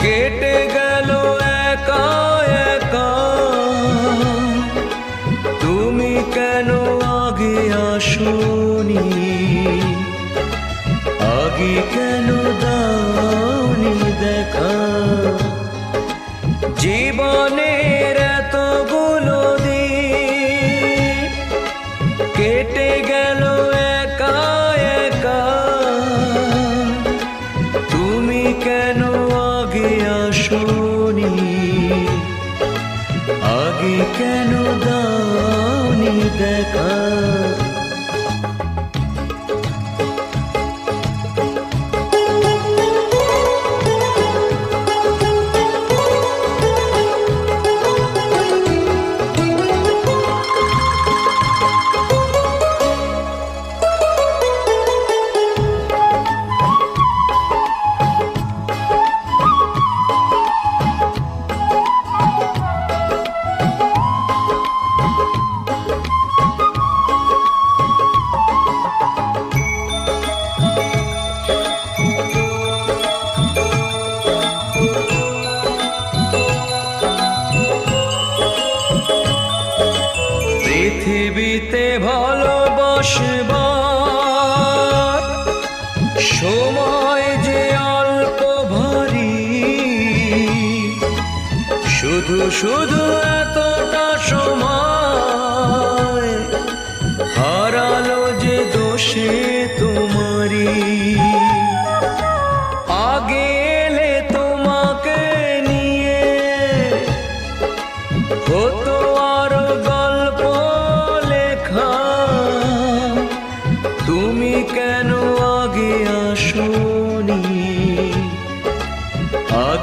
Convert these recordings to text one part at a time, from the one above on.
কেটে গেল একা একা। তুমি কেন আগে আসনি? আগে কেন পৃথিবীতে ভালোবাসব সময় যে অল্প ভারী শুধু শুধু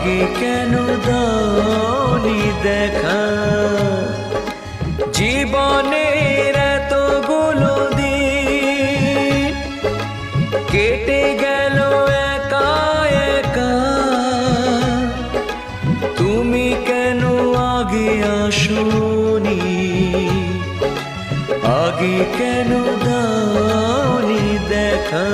আগে কেন দাওনি দেখা? জীবনের এতগুলো দিন কেটে গেল একা একা। তুমি কেন আগে আসনি? আগে কেন দাওনি দেখা?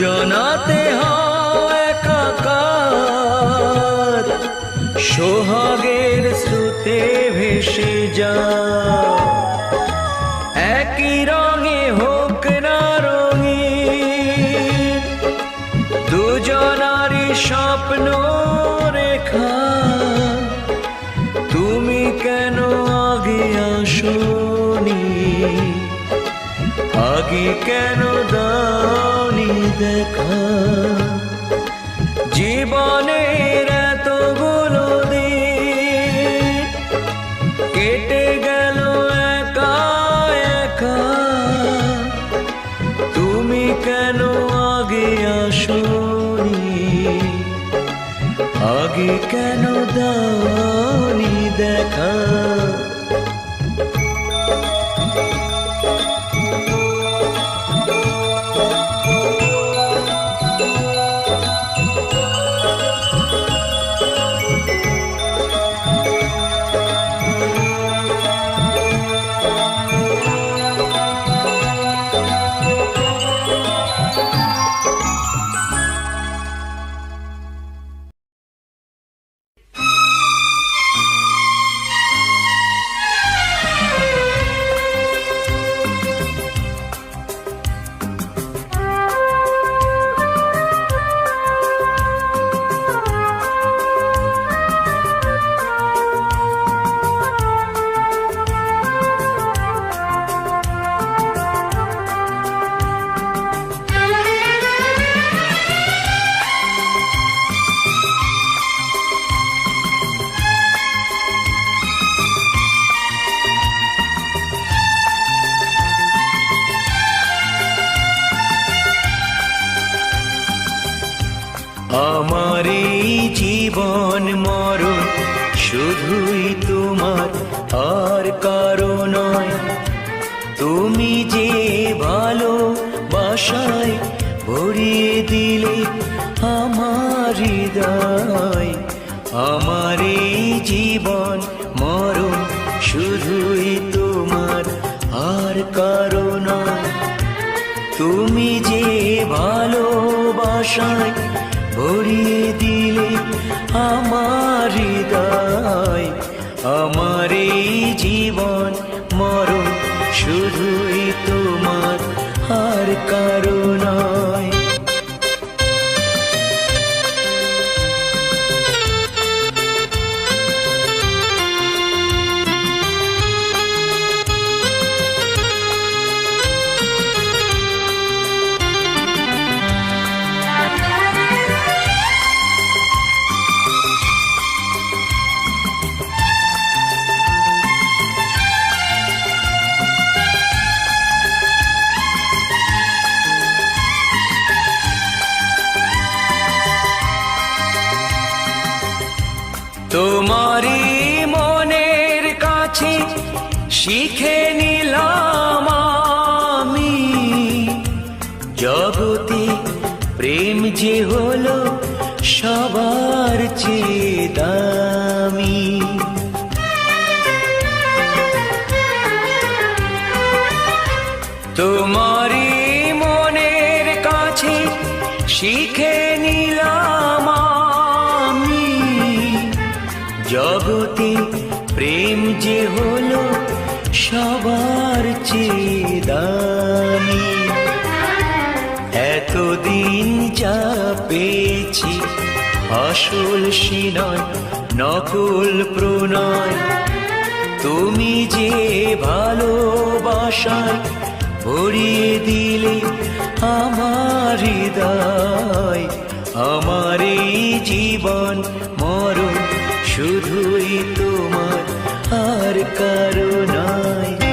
দুজনাতে হয় একাকার। সোহাগের স্রোতে ভেসে যা। একই রঙে হোক না রঙে দুজনারই স্বপ্ন রেখা। তুমি কেন আগে আসনি? আগে কেন দাওনি দেখা জীবনের আমার জীবন মরণ শুধুই তোমার, আর কারও নয়। তুমি যে ভালোবাসায় ভরিয়ে দিলে আমার হৃদয়, আমার এই জীবন মরণ শুধুই তোমার, আর কারও তোমারই মনের কাছে শিখে নিলাম আমি। জগতে প্রেম যে হলো সবার চেয়ে দামি। এতদিন যা পেয়েছি আসল সিনয় নকল প্রণয়। তুমি যে ভালোবাসায় ভরিয়ে দিলে আমার হৃদয় আমার এই জীবন মরণ শুধুই তোমার আর কারও নয়।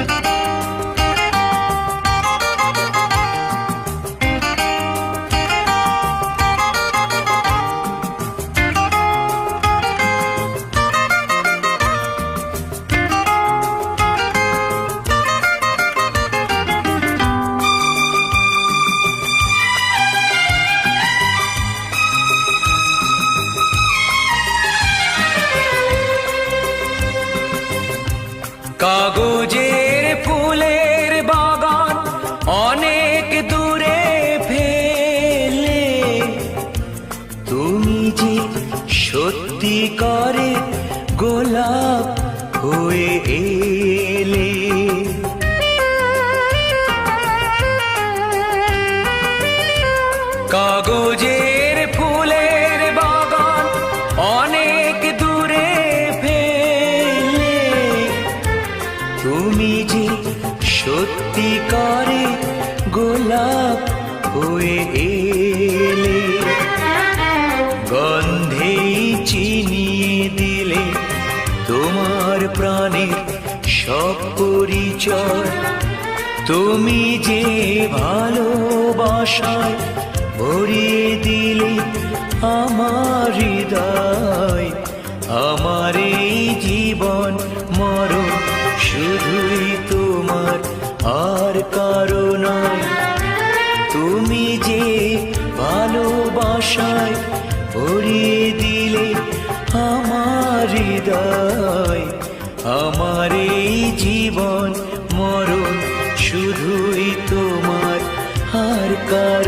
প্রাণের সব পরিচয়। তুমি যে ভালোবাসায় ভরিয়ে দিলে আমার হৃদয়, আমার এই জীবন মরণ শুধুই তোমার, আর কারও নয়। তুমি যে ভালোবাসায় ভরিয়ে দিলে আমার হৃদয় আমার এই জীবন মরণ শুধুই তোমার হার কারও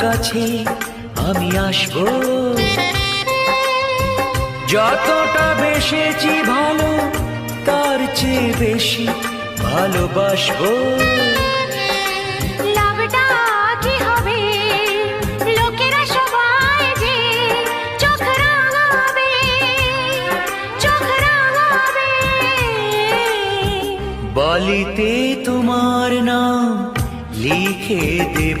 কাছে আমি আসব। যতটা বেসেছি ভালো তার চেয়ে বেশি ভালোবাসবো। বালিতে তোমার নাম লিখে দেব।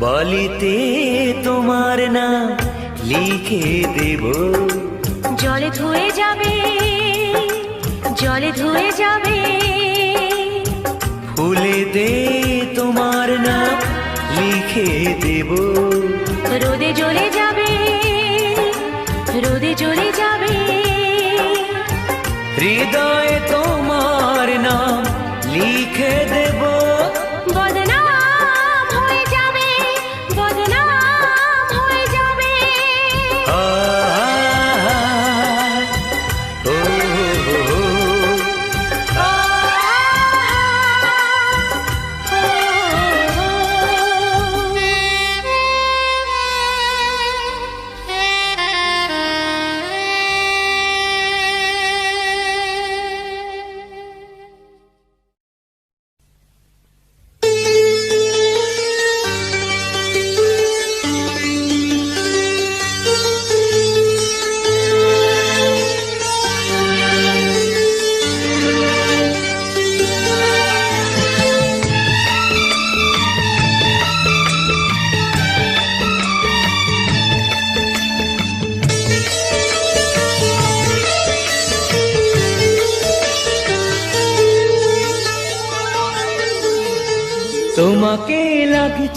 বালিতে তোমার না লিখে দেব। জলে ধুয়ে যাবে জলে ধুয়ে যাবে। ফুলে দে তোমার না লিখে দেব।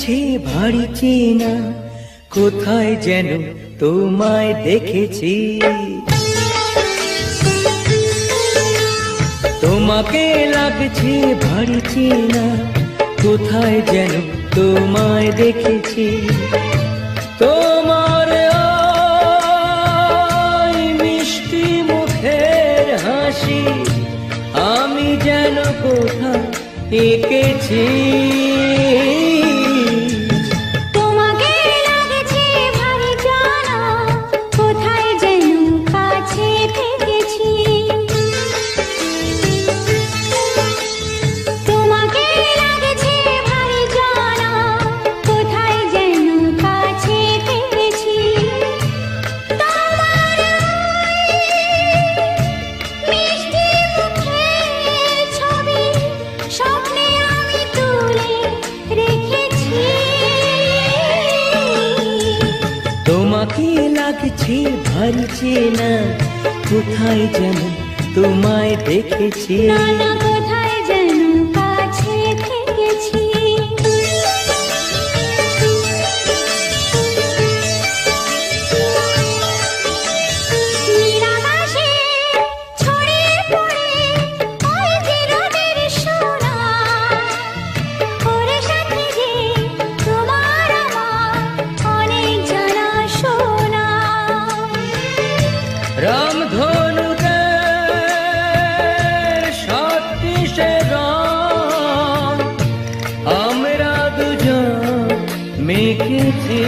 আছে ভারী চেনা, কোথায় যেন তোমায় দেখেছি। তোমাকে লাগছে ভারী চেনা, কোথায় যেন তোমায় দেখেছি। তোমার মিষ্টি মুখের হাসি, আমি যেন কোথায় এঁকেছি। তোমাকে লাগছে ভালছে না। কোথায় যেন তোমায় দেখেছি। না মেখেছি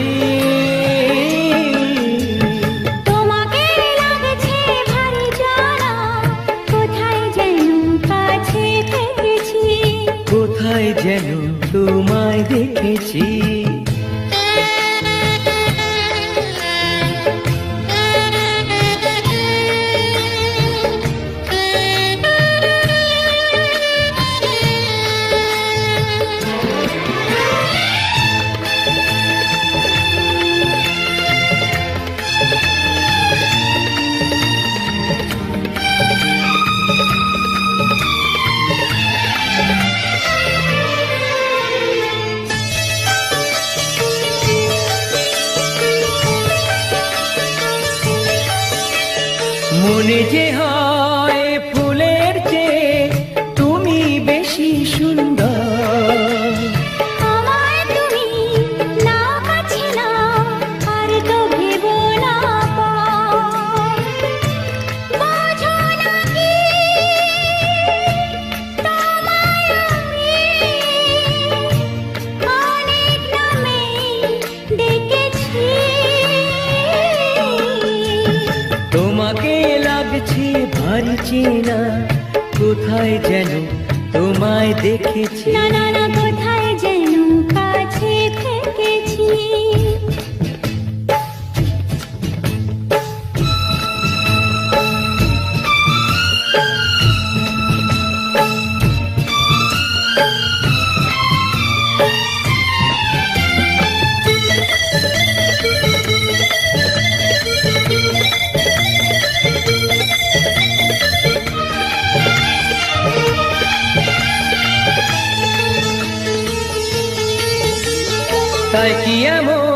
চিনা কোথায় যেন তোমায় দেখেছি। না না sai que amor.